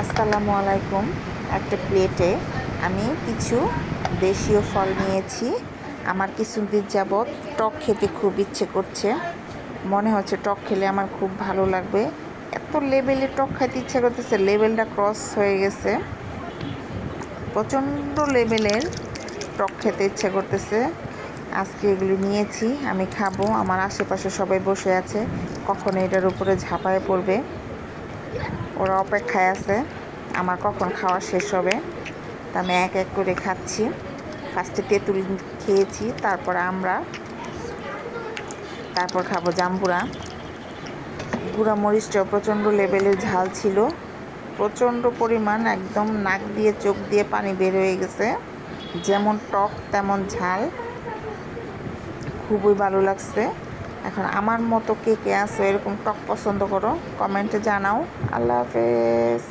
আসসালামু আলাইকুম। একটা প্লেটে আমি কিছু দেশীয় ফল নিয়েছি। আমার কিছুদিন যাবৎ টক খেতে খুব ইচ্ছে করছে। মনে হচ্ছে টক খেলে আমার খুব ভালো লাগবে। এত লেভেলে টক খাইতে ইচ্ছে করতেছে লেভেলটা ক্রস হয়ে গেছে। প্রচণ্ড লেভেলের টক খেতে ইচ্ছে করতেছে। আজকে এগুলি নিয়েছি, আমি খাব। আমার আশেপাশে সবাই বসে আছে। কখন এটার উপরে ঝাঁপায় পড়বে। ওরা অপেক্ষায় আছে। আমার কখন খাওয়া শেষ হবে? তা আমি এক এক করে খাচ্ছি। ফার্স্টে তেঁতুল খেয়েছি, তারপর আমরা, তারপর খাব জাম্বুরা গুঁড়া মরিচটাও প্রচণ্ড লেভেলের ঝাল ছিল। প্রচণ্ড পরিমাণ একদম নাক দিয়ে, চোখ দিয়ে পানি বের হয়ে গেছে। যেমন টক, তেমন ঝাল। খুবই ভালো লাগছে। এখন আমার মতো কে কে আছো এরকম টক পছন্দ করো কমেন্টে জানাও। আল্লাহ হাফেজ।